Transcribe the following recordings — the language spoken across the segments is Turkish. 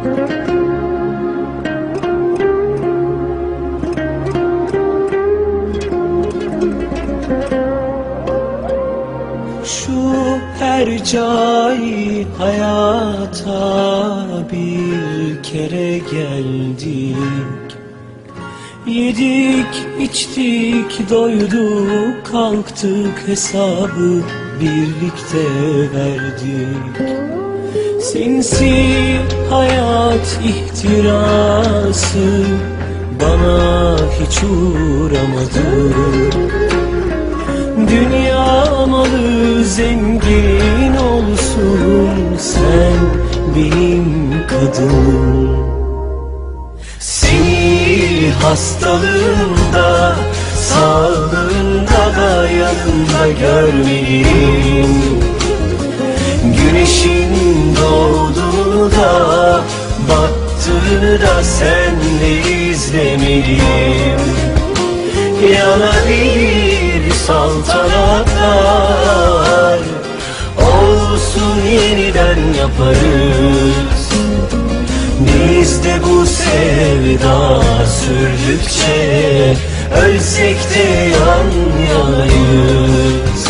Şu her cay hayata bir kere geldik. Yedik, içtik, doyduk, kalktık hesabı birlikte verdik. Sinsi hayat ihtirası bana hiç uğramadı. Dünya malı zengin olsun sen benim kadınım. Seni hastalığında sağlığında da yanında görmeliyim Güneşin doğduğunu da battığını da senle izlemeliyim. Yanabilir saltanatlar Olsun yeniden yaparız. Biz de bu sevda sürdükçe Ölsek de yan yanayız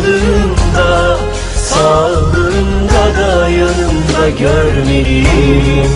hastalığında Sağlığında da yanımda görmeliyim.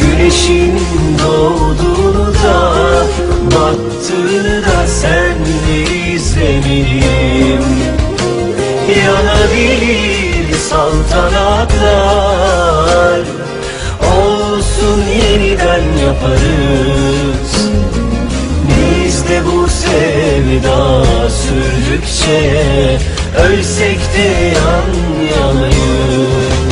Güneşin doğduğunu da Battığını da senle izlemeliyim. Yanabilir saltanatlar Olsun yeniden yaparız sevda sürdükçe Ölsek de yan yanayız